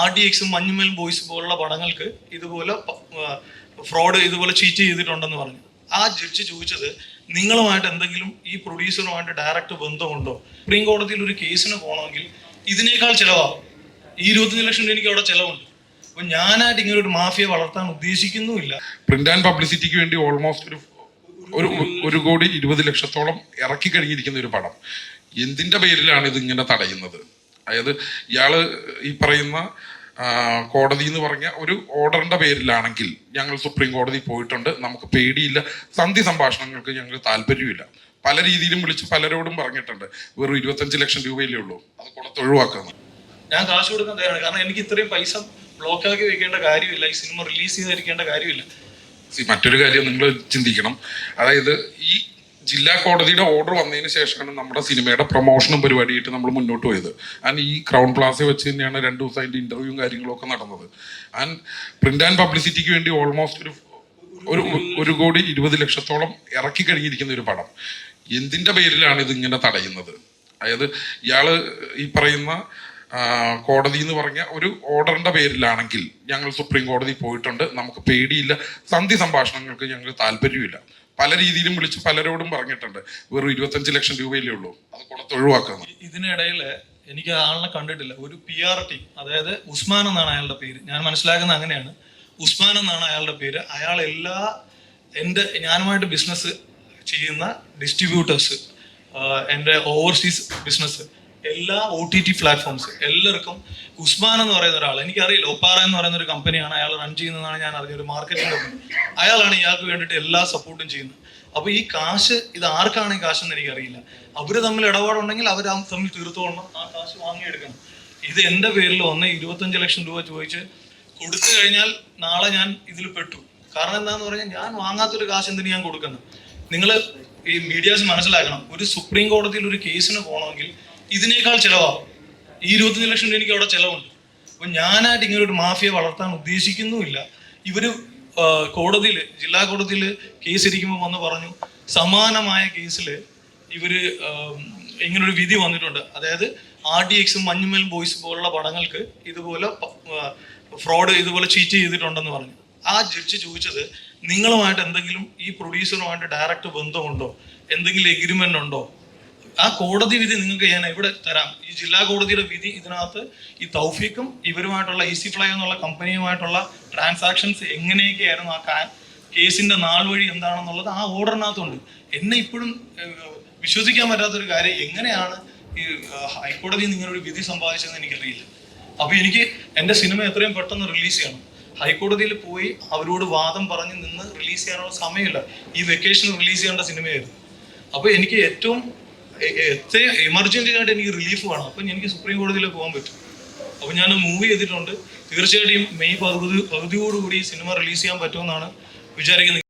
R D എക്സും Manjummel boys പോലുള്ള പടങ്ങൾക്ക് ഇതുപോലെ ഫ്രോഡ് ഇതുപോലെ ചീറ്റ് ചെയ്തിട്ടുണ്ടെന്ന് പറഞ്ഞു. ആ ജഡ്ജ് ചോദിച്ചത് നിങ്ങളുമായിട്ട് എന്തെങ്കിലും ഈ പ്രൊഡ്യൂസറുമായിട്ട് ഡയറക്റ്റ് ബന്ധമുണ്ടോ? സുപ്രീം കോടതിയിൽ ഒരു കേസിന് പോകണമെങ്കിൽ ഇതിനേക്കാൾ ചിലവാകും. ഈ ഇരുപത്തഞ്ച് ലക്ഷം രൂപ എനിക്ക് അവിടെ ചിലവുണ്ട്. അപ്പൊ ഞാനായിട്ട് ഇങ്ങനെ ഒരു മാഫിയ വളർത്താൻ ഉദ്ദേശിക്കുന്നുമില്ല. പ്രിന്റ് ആൻഡ് പബ്ലിസിറ്റിക്ക് വേണ്ടി ഓൾമോസ്റ്റ് ഒരു ഒരു ഒരു കോടി ഇരുപത് ലക്ഷത്തോളം ഇറക്കി കഴിഞ്ഞിരിക്കുന്ന ഒരു പടം. എന്തിന്റെ പേരിലാണ് ഇത് ഇങ്ങനെ തടയുന്നത്? അതായത് ഇയാൾ ഈ പറയുന്ന കോടതി എന്ന് പറഞ്ഞ ഒരു ഓർഡറിന്റെ പേരിലാണെങ്കിൽ ഞങ്ങൾ സുപ്രീം കോടതി പോയിട്ടുണ്ട് നമുക്ക് പേടിയില്ല സന്ധി സംഭാഷണങ്ങൾക്ക് ഞങ്ങൾ താല്പര്യമില്ല. പല രീതിയിലും വിളിച്ച് പലരോടും പറഞ്ഞിട്ടുണ്ട് വെറും ഇരുപത്തഞ്ച് ലക്ഷം രൂപയിലേ ഉള്ളൂ അത് കൊടുത്ത് ഒഴിവാക്കുന്നത് ഞാൻ കാശ് കൊടുക്കാൻ തയ്യാറാണ് കാരണം എനിക്ക് ഇത്രയും പൈസ ബ്ലോക്കാക്കി വെക്കേണ്ട കാര്യമില്ല ഈ സിനിമ റിലീസ് ചെയ്തിരിക്കേണ്ട കാര്യമില്ല. മറ്റൊരു കാര്യം നിങ്ങൾ ചിന്തിക്കണം അതായത് ഈ ജില്ലാ കോടതിയുടെ ഓർഡർ വന്നതിന് ശേഷമാണ് നമ്മുടെ സിനിമയുടെ പ്രൊമോഷനും പരിപാടിയായിട്ട് നമ്മൾ മുന്നോട്ട് പോയത്. ആൻഡ് ഈ ക്രൗൺ പ്ലാസ വെച്ച് തന്നെയാണ് രണ്ട് ദിവസം അതിന്റെ ഇന്റർവ്യൂവും കാര്യങ്ങളൊക്കെ നടന്നത്. ആൻഡ് പ്രിന്റ് ആൻഡ് പബ്ലിസിറ്റിക്ക് വേണ്ടി ഓൾമോസ്റ്റ് ഒരു ഒരു ഒരു കോടി ഇരുപത് ലക്ഷത്തോളം ഇറക്കി കഴിഞ്ഞിരിക്കുന്ന ഒരു പടം. എന്തിന്റെ പേരിലാണ് ഇതിങ്ങനെ തടയുന്നത്? അതായത് ഇയാൾ ഈ പറയുന്ന കോടതി എന്ന് പറഞ്ഞ ഒരു ഓർഡറിന്റെ പേരിലാണെങ്കിൽ ഞങ്ങൾ സുപ്രീം കോടതി പോയിട്ടുണ്ട്. നമുക്ക് പേടിയില്ല. സന്ധി സംഭാഷണങ്ങൾക്ക് ഞങ്ങൾക്ക് താല്പര്യമില്ല. പല രീതിയിലും വിളിച്ച് പലരോടും പറഞ്ഞിട്ടുണ്ട്. വെറും ഇരുപത്തഞ്ച് ലക്ഷം രൂപയിലേ ഉള്ളൂ. അത് കൊടുത്ത് ഒഴിവാക്കുന്നത് ഇതിനിടയിൽ എനിക്ക് ആളിനെ കണ്ടിട്ടില്ല. ഒരു പി ആർ ടീം അതായത് ഉസ്മാൻ എന്നാണ് അയാളുടെ പേര്. ഞാൻ മനസ്സിലാക്കുന്ന അങ്ങനെയാണ്. ഉസ്മാൻ എന്നാണ് അയാളുടെ പേര്. അയാൾ എല്ലാ എന്റെ ഞാനുമായിട്ട് ബിസിനസ് ചെയ്യുന്ന ഡിസ്ട്രിബ്യൂട്ടേഴ്സ് എന്റെ ഓവർസീസ് ബിസിനസ് എല്ലാ ഒ ടി ടി പ്ലാറ്റ്ഫോംസ് എല്ലാവർക്കും ഉസ്മാൻ എന്ന് പറയുന്ന ഒരാൾ എനിക്കറിയില്ല ഒപ്പാറ എന്ന് പറയുന്ന ഒരു കമ്പനിയാണ് അയാൾ റൺ ചെയ്യുന്നതാണ് ഞാൻ അറിഞ്ഞ ഒരു മാർക്കറ്റിംഗ് കമ്പനി അയാളാണ് ഇയാൾക്ക് വേണ്ടിയിട്ട് എല്ലാ സപ്പോർട്ടും ചെയ്യുന്നത്. അപ്പൊ ഈ കാശ് ഇത് ആർക്കാണ് ഈ കാശെന്ന് എനിക്കറിയില്ല. അവർ തമ്മിൽ ഇടപാടുണ്ടെങ്കിൽ അവർ ആ തമ്മിൽ തീർത്തോളണം ആ കാശ് വാങ്ങിയെടുക്കണം. ഇത് എന്റെ പേരിൽ വന്ന് ഇരുപത്തഞ്ച് ലക്ഷം രൂപ ചോദിച്ച് കൊടുത്തു കഴിഞ്ഞാൽ നാളെ ഞാൻ ഇതിൽ പെട്ടു. കാരണം എന്താന്ന് പറഞ്ഞാൽ ഞാൻ വാങ്ങാത്തൊരു കാശ് എന്തിനു ഞാൻ കൊടുക്കുന്നത് നിങ്ങൾ ഈ മീഡിയാസ് മനസ്സിലാക്കണം ഒരു സുപ്രീം കോടതിയിൽ ഒരു കേസിന് പോകണമെങ്കിൽ ഇതിനേക്കാൾ ചിലവാകും ഈ ഇരുപത്തഞ്ച് ലക്ഷം രൂപ എനിക്ക് അവിടെ ചിലവുണ്ട്. അപ്പൊ ഞാനായിട്ട് ഇങ്ങനെ ഒരു മാഫിയ വളർത്താൻ ഉദ്ദേശിക്കുന്നുമില്ല. ഇവർ കോടതിയിൽ ജില്ലാ കോടതിയിൽ കേസ് ഇരിക്കുമ്പോൾ വന്ന് പറഞ്ഞു സമാനമായ കേസിൽ ഇവർ ഇങ്ങനൊരു വിധി വന്നിട്ടുണ്ട്. അതായത് ആർ ഡി എക്സും മഞ്ഞുമൽ ബോയ്സ് പോലുള്ള പടങ്ങൾക്ക് ഇതുപോലെ ഫ്രോഡ് ഇതുപോലെ ചീറ്റ് ചെയ്തിട്ടുണ്ടെന്ന് പറഞ്ഞു. ആ ജഡ്ജ് ചോദിച്ചത് നിങ്ങളുമായിട്ട് എന്തെങ്കിലും ഈ പ്രൊഡ്യൂസറുമായിട്ട് ഡയറക്റ്റ് ബന്ധമുണ്ടോ? എന്തെങ്കിലും എഗ്രിമെന്റ് ഉണ്ടോ? ആ കോടതി വിധി നിങ്ങൾക്ക് ഞാൻ എവിടെ തരാം? ഈ ജില്ലാ കോടതിയുടെ വിധി ഇതിനകത്ത് ഈ തൗഫീഖും ഇവരുമായിട്ടുള്ള ഈസി ഫ്ലൈ എന്നുള്ള കമ്പനിയുമായിട്ടുള്ള ട്രാൻസാക്ഷൻസ് എങ്ങനെയൊക്കെയായിരുന്നു ആ കേസിന്റെ നാൾ വഴി എന്താണെന്നുള്ളത് ആ ഓർഡറിനകത്തുണ്ട്. എന്നെ ഇപ്പോഴും വിശ്വസിക്കാൻ പറ്റാത്തൊരു കാര്യം എങ്ങനെയാണ് ഈ ഹൈക്കോടതി ഒരു വിധി സമ്പാദിച്ചതെന്ന് എനിക്കറിയില്ല. അപ്പൊ എനിക്ക് എന്റെ സിനിമ എത്രയും പെട്ടെന്ന് റിലീസ് ചെയ്യണം. ഹൈക്കോടതിയിൽ പോയി അവരോട് വാദം പറഞ്ഞ് നിന്ന് റിലീസ് ചെയ്യാനുള്ള സമയമില്ല. ഈ വെക്കേഷൻ റിലീസ് ചെയ്യേണ്ട സിനിമയായിരുന്നു. അപ്പൊ എനിക്ക് ഏറ്റവും എത്രയും എമർജൻസി ആയിട്ട് എനിക്ക് റിലീഫ് വേണം. അപ്പം എനിക്ക് സുപ്രീം കോടതിയിൽ പോകാൻ പറ്റും. അപ്പം ഞാൻ മൂവ് ചെയ്തിട്ടുണ്ട്. തീർച്ചയായിട്ടും മെയ് പകുതി പകുതിയോടുകൂടി സിനിമ റിലീസ് ചെയ്യാൻ പറ്റുമെന്നാണ് വിചാരിക്കുന്നത്.